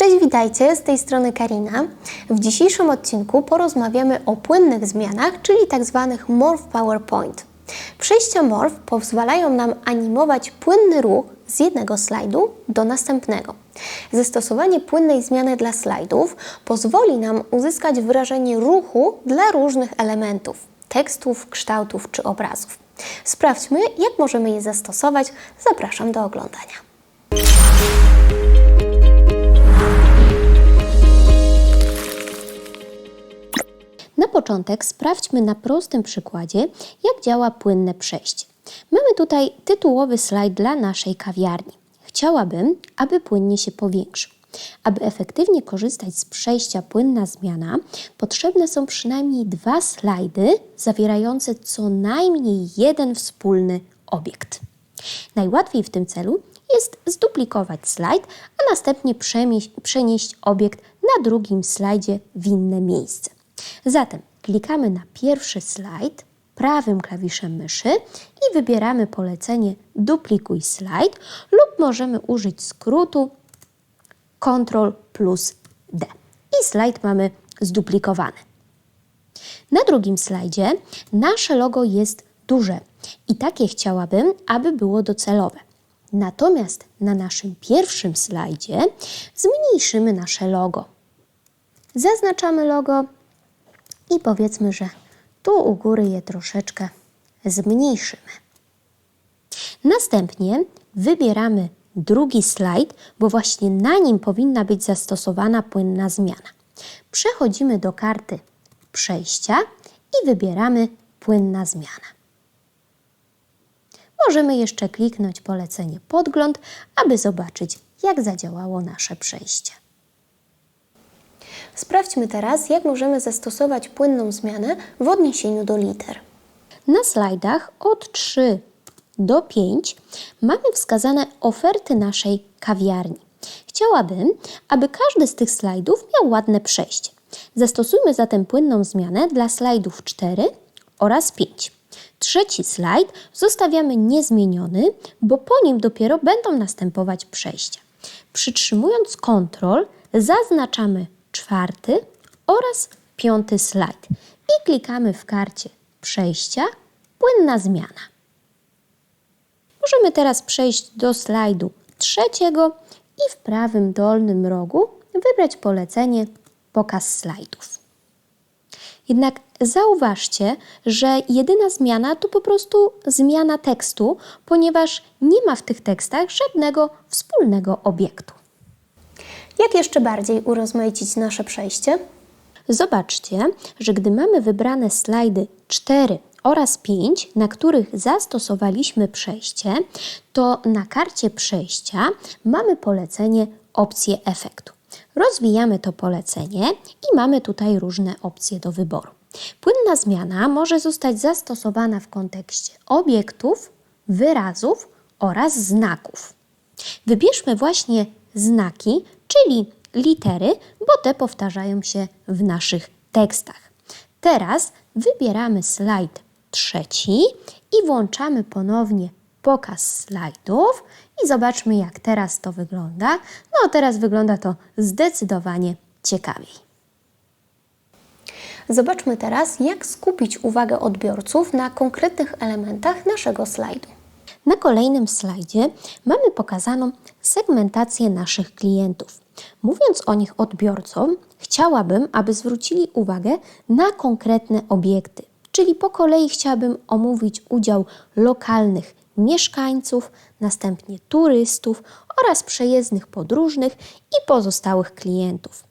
Cześć, witajcie, z tej strony Karina. W dzisiejszym odcinku porozmawiamy o płynnych zmianach, czyli tak zwanych Morph PowerPoint. Przejścia Morph pozwalają nam animować płynny ruch z jednego slajdu do następnego. Zastosowanie płynnej zmiany dla slajdów pozwoli nam uzyskać wrażenie ruchu dla różnych elementów, tekstów, kształtów czy obrazów. Sprawdźmy, jak możemy je zastosować. Zapraszam do oglądania. Na początek sprawdźmy na prostym przykładzie, jak działa płynne przejście. Mamy tutaj tytułowy slajd dla naszej kawiarni. Chciałabym, aby płynnie się powiększył. Aby efektywnie korzystać z przejścia płynna zmiana, potrzebne są przynajmniej dwa slajdy zawierające co najmniej jeden wspólny obiekt. Najłatwiej w tym celu jest zduplikować slajd, a następnie przenieść obiekt na drugim slajdzie w inne miejsce. Zatem klikamy na pierwszy slajd prawym klawiszem myszy i wybieramy polecenie duplikuj slajd lub możemy użyć skrótu Ctrl plus D. I slajd mamy zduplikowany. Na drugim slajdzie nasze logo jest duże i takie chciałabym, aby było docelowe. Natomiast na naszym pierwszym slajdzie zmniejszymy nasze logo. Zaznaczamy logo i powiedzmy, że tu u góry je troszeczkę zmniejszymy. Następnie wybieramy drugi slajd, bo właśnie na nim powinna być zastosowana płynna zmiana. Przechodzimy do karty przejścia i wybieramy płynna zmiana. Możemy jeszcze kliknąć polecenie podgląd, aby zobaczyć, jak zadziałało nasze przejście. Sprawdźmy teraz, jak możemy zastosować płynną zmianę w odniesieniu do liter. Na slajdach od 3 do 5 mamy wskazane oferty naszej kawiarni. Chciałabym, aby każdy z tych slajdów miał ładne przejście. Zastosujmy zatem płynną zmianę dla slajdów 4 oraz 5. Trzeci slajd zostawiamy niezmieniony, bo po nim dopiero będą następować przejścia. Przytrzymując Ctrl zaznaczamy czwarty oraz piąty slajd i klikamy w karcie przejścia płynna zmiana. Możemy teraz przejść do slajdu trzeciego i w prawym dolnym rogu wybrać polecenie pokaz slajdów. Jednak zauważcie, że jedyna zmiana to po prostu zmiana tekstu, ponieważ nie ma w tych tekstach żadnego wspólnego obiektu. Jak jeszcze bardziej urozmaicić nasze przejście? Zobaczcie, że gdy mamy wybrane slajdy 4 oraz 5, na których zastosowaliśmy przejście, to na karcie przejścia mamy polecenie opcje efektu. Rozwijamy to polecenie i mamy tutaj różne opcje do wyboru. Płynna zmiana może zostać zastosowana w kontekście obiektów, wyrazów oraz znaków. Wybierzmy właśnie znaki, czyli litery, bo te powtarzają się w naszych tekstach. Teraz wybieramy slajd trzeci i włączamy ponownie pokaz slajdów i zobaczmy jak teraz to wygląda. No teraz wygląda to zdecydowanie ciekawiej. Zobaczmy teraz, jak skupić uwagę odbiorców na konkretnych elementach naszego slajdu. Na kolejnym slajdzie mamy pokazaną segmentację naszych klientów. Mówiąc o nich odbiorcom, chciałabym, aby zwrócili uwagę na konkretne obiekty, czyli po kolei chciałabym omówić udział lokalnych mieszkańców, następnie turystów oraz przejezdnych podróżnych i pozostałych klientów.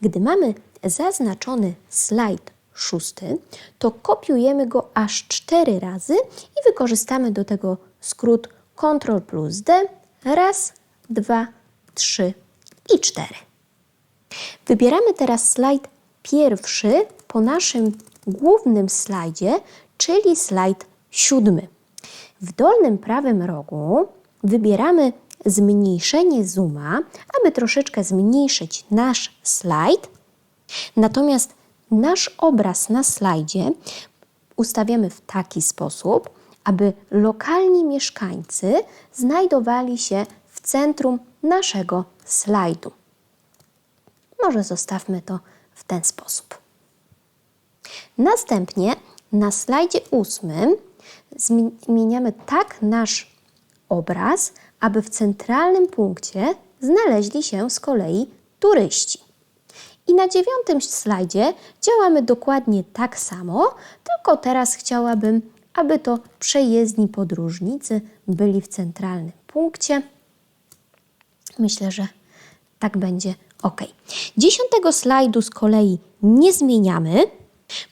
Gdy mamy zaznaczony slajd szósty, to kopiujemy go aż cztery razy i wykorzystamy do tego skrót Ctrl plus D. Raz, dwa, trzy i cztery. Wybieramy teraz slajd pierwszy po naszym głównym slajdzie, czyli slajd siódmy. W dolnym prawym rogu wybieramy zmniejszenie zooma, aby troszeczkę zmniejszyć nasz slajd. Natomiast nasz obraz na slajdzie ustawiamy w taki sposób, aby lokalni mieszkańcy znajdowali się w centrum naszego slajdu. Może zostawmy to w ten sposób. Następnie na slajdzie ósmym zmieniamy tak nasz obraz, aby w centralnym punkcie znaleźli się z kolei turyści. I na dziewiątym slajdzie działamy dokładnie tak samo, tylko teraz chciałabym, aby to przejezdni podróżnicy byli w centralnym punkcie. Myślę, że tak będzie ok. Dziesiątego slajdu z kolei nie zmieniamy,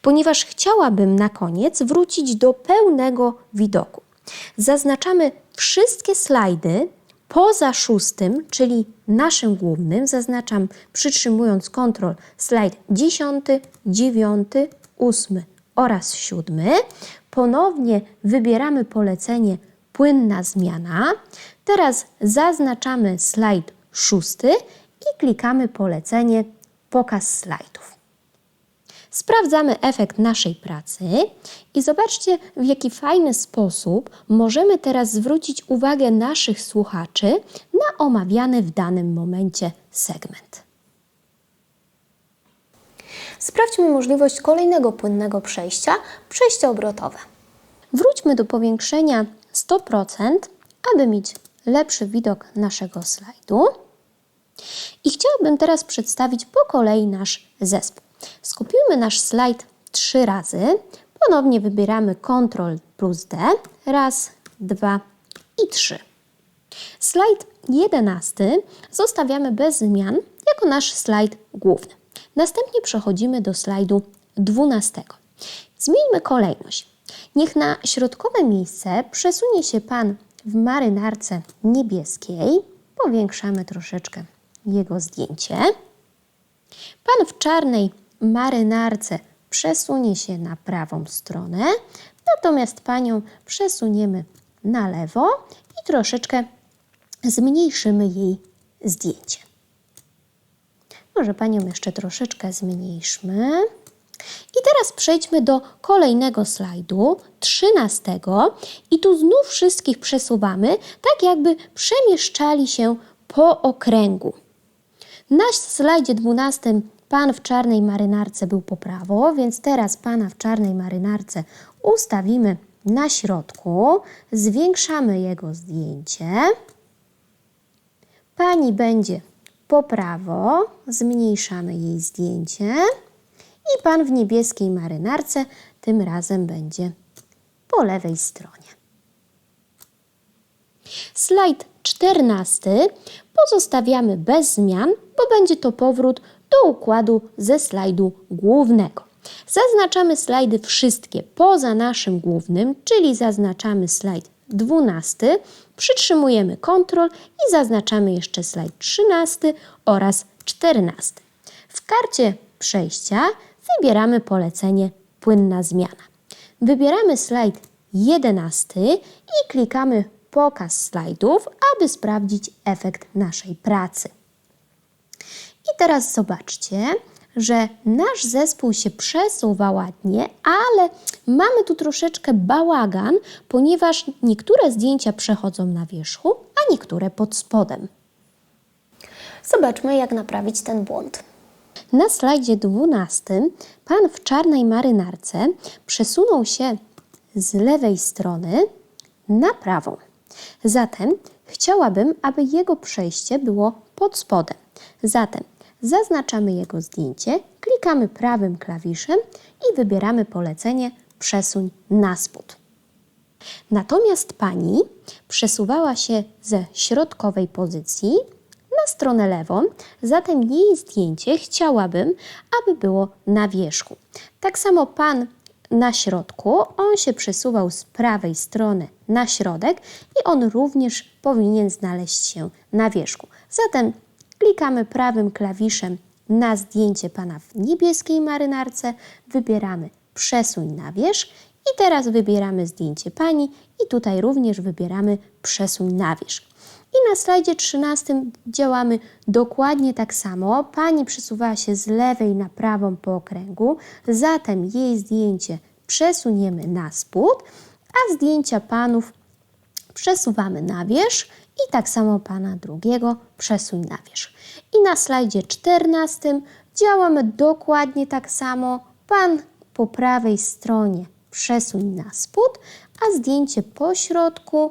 ponieważ chciałabym na koniec wrócić do pełnego widoku. Zaznaczamy wszystkie slajdy poza szóstym, czyli naszym głównym. Zaznaczam przytrzymując kontrol slajd 10, 9, 8 oraz 7. Ponownie wybieramy polecenie płynna zmiana. Teraz zaznaczamy slajd szósty i klikamy polecenie pokaz slajdów. Sprawdzamy efekt naszej pracy i zobaczcie, w jaki fajny sposób możemy teraz zwrócić uwagę naszych słuchaczy na omawiany w danym momencie segment. Sprawdźmy możliwość kolejnego płynnego przejścia, przejście obrotowe. Wróćmy do powiększenia 100%, aby mieć lepszy widok naszego slajdu. I chciałabym teraz przedstawić po kolei nasz zespół. Skupimy nasz slajd trzy razy. Ponownie wybieramy Ctrl plus D. Raz, dwa i trzy. Slajd jedenasty zostawiamy bez zmian jako nasz slajd główny. Następnie przechodzimy do slajdu dwunastego. Zmieńmy kolejność. Niech na środkowe miejsce przesunie się Pan w marynarce niebieskiej. Powiększamy troszeczkę jego zdjęcie. Pan w czarnej marynarce przesunie się na prawą stronę, natomiast panią przesuniemy na lewo i troszeczkę zmniejszymy jej zdjęcie. Może panią jeszcze troszeczkę zmniejszmy. I teraz przejdźmy do kolejnego slajdu, trzynastego, i tu znów wszystkich przesuwamy, tak jakby przemieszczali się po okręgu. Na slajdzie dwunastym Pan w czarnej marynarce był po prawo, więc teraz pana w czarnej marynarce ustawimy na środku, zwiększamy jego zdjęcie. Pani będzie po prawo, zmniejszamy jej zdjęcie. I pan w niebieskiej marynarce tym razem będzie po lewej stronie. Slajd czternasty pozostawiamy bez zmian, bo będzie to powrót do układu ze slajdu głównego. Zaznaczamy slajdy wszystkie poza naszym głównym, czyli zaznaczamy slajd 12, przytrzymujemy Ctrl i zaznaczamy jeszcze slajd 13 oraz 14. W karcie przejścia wybieramy polecenie płynna zmiana. Wybieramy slajd 11 i klikamy pokaz slajdów, aby sprawdzić efekt naszej pracy. I teraz zobaczcie, że nasz zespół się przesuwa ładnie, ale mamy tu troszeczkę bałagan, ponieważ niektóre zdjęcia przechodzą na wierzchu, a niektóre pod spodem. Zobaczmy, jak naprawić ten błąd. Na slajdzie 12 pan w czarnej marynarce przesunął się z lewej strony na prawą. Zatem chciałabym, aby jego przejście było pod spodem. Zatem zaznaczamy jego zdjęcie, klikamy prawym klawiszem i wybieramy polecenie Przesuń na spód. Natomiast pani przesuwała się ze środkowej pozycji na stronę lewą, zatem jej zdjęcie chciałabym, aby było na wierzchu. Tak samo pan na środku, on się przesuwał z prawej strony na środek i on również powinien znaleźć się na wierzchu. Zatem Klikamy prawym klawiszem na zdjęcie pana w niebieskiej marynarce, wybieramy przesuń na wierzch i teraz wybieramy zdjęcie pani i tutaj również wybieramy przesuń na wierzch. I na slajdzie 13 działamy dokładnie tak samo. Pani przesuwała się z lewej na prawą po okręgu, zatem jej zdjęcie przesuniemy na spód, a zdjęcia panów przesuwamy na wierzch i tak samo pana drugiego przesuń na wierzch. I na slajdzie 14 działamy dokładnie tak samo. Pan po prawej stronie przesuń na spód, a zdjęcie po środku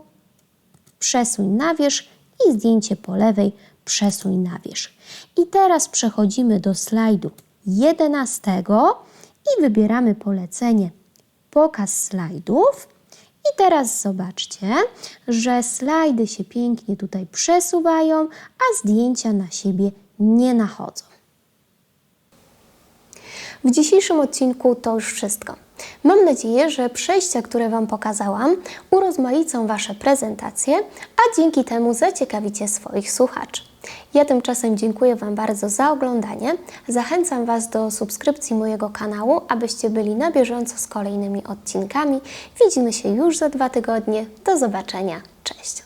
przesuń na wierzch i zdjęcie po lewej przesuń na wierzch. I teraz przechodzimy do slajdu 11 i wybieramy polecenie pokaz slajdów. I teraz zobaczcie, że slajdy się pięknie tutaj przesuwają, a zdjęcia na siebie nie nachodzą. W dzisiejszym odcinku to już wszystko. Mam nadzieję, że przejścia, które Wam pokazałam, urozmaicą Wasze prezentacje, a dzięki temu zaciekawicie swoich słuchaczy. Ja tymczasem dziękuję Wam bardzo za oglądanie. Zachęcam Was do subskrypcji mojego kanału, abyście byli na bieżąco z kolejnymi odcinkami. Widzimy się już za dwa tygodnie. Do zobaczenia. Cześć!